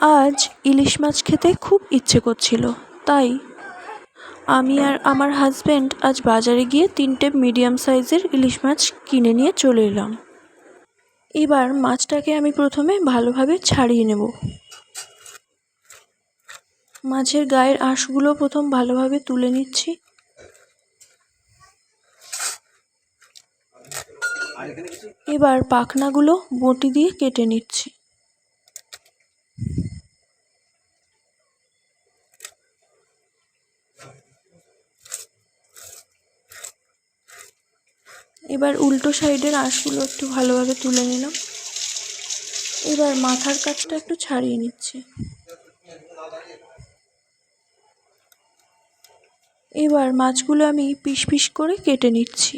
আজ ইলিশ মাছ খেতে খুব ইচ্ছে করছিল, তাই আমি আর আমার হাজব্যান্ড আজ বাজারে গিয়ে তিনটে মিডিয়াম সাইজের ইলিশ মাছ কিনে নিয়ে চলে এলাম। এবার মাছটাকে আমি প্রথমে ভালোভাবে ছাড়িয়ে নেব। মাছের গায়ের আঁশগুলো প্রথম ভালোভাবে তুলে নিচ্ছি। এবার পাখনাগুলো বটি দিয়ে কেটে নিচ্ছি। এবার উল্টো সাইডের আঁশগুলো একটু ভালোভাবে তুলে নিলাম। এবার মাথার কাছটা একটু ছাড়িয়ে নিচ্ছি। এবার মাছগুলো আমি পিস পিস করে কেটে নিচ্ছি।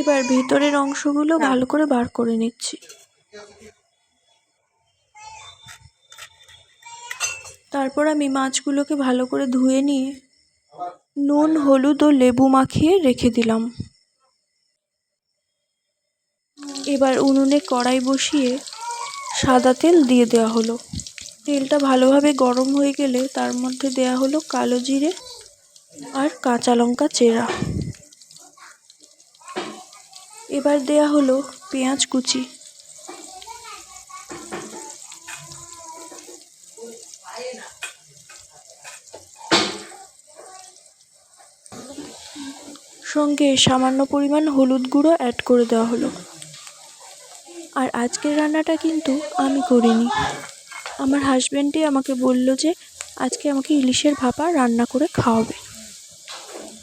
এবার ভেতরের অংশগুলো ভালো করে বার করে নিচ্ছি। তারপর আমি মাছগুলোকে ভালো করে ধুয়ে নিয়ে নুন, হলুদ ও লেবু মাখিয়ে রেখে দিলাম। এবার উনুনে কড়াই বসিয়ে সাদা তেল দিয়ে দেওয়া হলো। তেলটা ভালোভাবে গরম হয়ে গেলে তার মধ্যে দেওয়া হলো কালো জিরে আর কাঁচা লঙ্কা চেরা। এবার দেয়া হলো পেঁয়াজ কুচি। সঙ্গে সামান্য পরিমাণ হলুদ গুঁড়ো অ্যাড করে দেওয়া হলো। আর আজকের রান্নাটা কিন্তু আমি করিনি। আমার হাজব্যান্ডই আমাকে বলল যে, আজকে আমাকে ইলিশের ভাপা রান্না করে খাওয়াবে।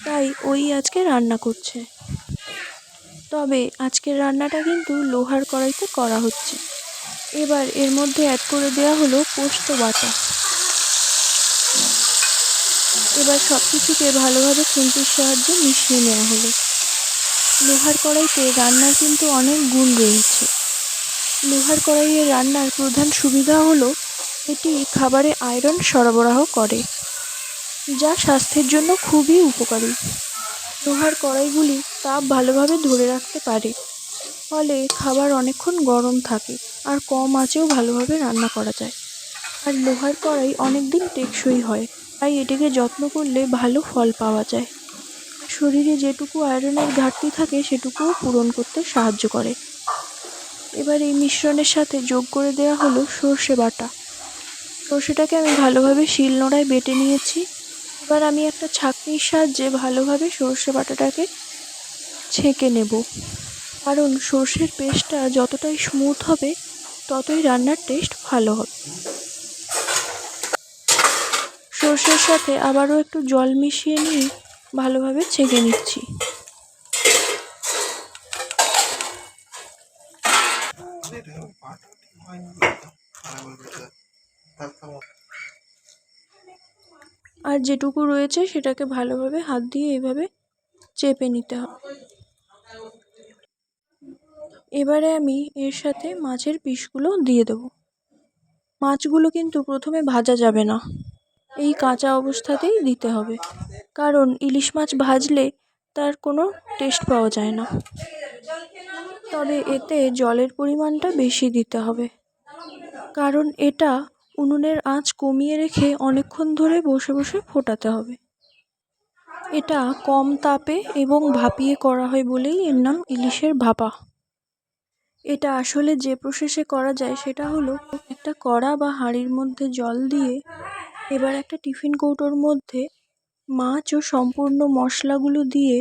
তাই ওই আজকে রান্না করছে। তবে আজকের রান্নাটা কিন্তু লোহার কড়াইতে করা হচ্ছে। এবার এর মধ্যে অ্যাড করে দেওয়া হলো পোস্ত বাটা। এবার সব কিছুকে ভালোভাবে খুন্তির সাহায্যে মিশিয়ে নেওয়া হলো। লোহার কড়াইতে রান্নার কিন্তু অনেক গুণ রয়েছে। লোহার কড়াইয়ে রান্নার প্রধান সুবিধা হলো, এটি খাবারে আয়রন সরবরাহ করে, যা স্বাস্থ্যের জন্য খুবই উপকারী। লোহার কড়াইগুলি তাপ ভালোভাবে ধরে রাখতে পারে, ফলে খাবার অনেকক্ষণ গরম থাকে আর কম আঁচেও ভালোভাবে রান্না করা যায়। আর লোহার কড়াই অনেক দিন টেকসই হয়। তাই এটিকে যত্ন করলে ভালো ফল পাওয়া যায়। শরীরে যেটুকু আয়রনের ঘাটতি থাকে, সেটুকুও পূরণ করতে সাহায্য করে। এবার এই মিশ্রণের সাথে যোগ করে দেওয়া হলো সর্ষে বাটা। সর্ষেটাকে আমি ভালোভাবে শিলনোড়ায় বেটে নিয়েছি। এবার আমি একটা ছাঁকনির সাহায্যে ভালোভাবে সর্ষে বাটাটাকে ছেঁকে নেব। কারণ সর্ষের পেস্টটা যতটাই স্মুথ হবে, ততই রান্নার টেস্ট ভালো হবে। সর্ষের সাথে আবারও একটু জল মিশিয়ে নিয়ে ভালোভাবে ছেঁকে নিচ্ছি। আর যেটুকু রয়েছে সেটাকে ভালোভাবে হাত দিয়ে এভাবে চেপে নিতে হবে। এবারে আমি এর সাথে মাছের পিসগুলো দিয়ে দেবো। মাছগুলো কিন্তু প্রথমে ভাজা যাবে না। এই কাঁচা অবস্থাতেই দিতে হবে। কারণ ইলিশ মাছ ভাজলে তার কোনো টেস্ট পাওয়া যায় না। তবে এতে জলের পরিমাণটা বেশি দিতে হবে। কারণ এটা উনুনের আঁচ কমিয়ে রেখে অনেকক্ষণ ধরে বসে বসে ফোটাতে হবে। এটা কম তাপে এবং ভাপিয়ে করা হয় বলেই এর নাম ইলিশের ভাপা। এটা আসলে যে প্রসেসে করা যায় সেটা হলো একটা কড়া বা হাঁড়ির মধ্যে জল দিয়ে এবার একটা টিফিন কৌটোর মধ্যে মাছ ও সম্পূর্ণ মশলাগুলো দিয়ে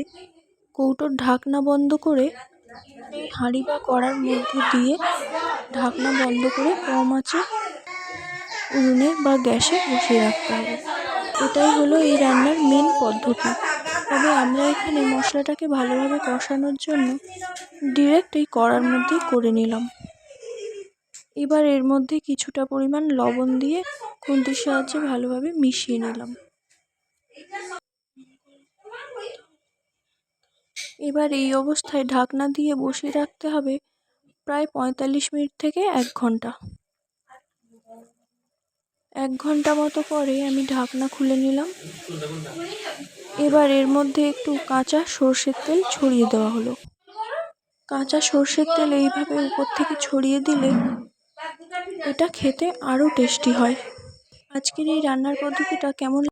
কৌটোর ঢাকনা বন্ধ করে হাঁড়ি বা কড়ার মধ্যে দিয়ে ঢাকনা বন্ধ করে কম আঁচে উনুনে বা গ্যাসে বসিয়ে রাখতে হবে। এটাই হলো এই রান্নার মেন পদ্ধতি। তবে আমরা এখানে মশলাটাকে ভালোভাবে কষানোর জন্য ডিরেক্ট এই কড়ার মধ্যেই করে নিলাম। এবার এর মধ্যে কিছুটা পরিমাণ লবণ দিয়ে খুন্তির সাহায্যে ভালোভাবে মিশিয়ে নিলাম। এবার এই অবস্থায় ঢাকনা দিয়ে বসিয়ে রাখতে হবে প্রায় পঁয়তাল্লিশ মিনিট থেকে এক ঘণ্টা। এক ঘণ্টা মতো পরে আমি ঢাকনা খুলে নিলাম। এবার এর মধ্যে একটু কাঁচা সর্ষের তেল ছড়িয়ে দেওয়া হলো। কাঁচা সর্ষের তেল এইভাবে উপর থেকে ছড়িয়ে দিলে এটা খেতে আরও টেস্টি হয়। আজকের এই রান্নার পদ্ধতিটা কেমন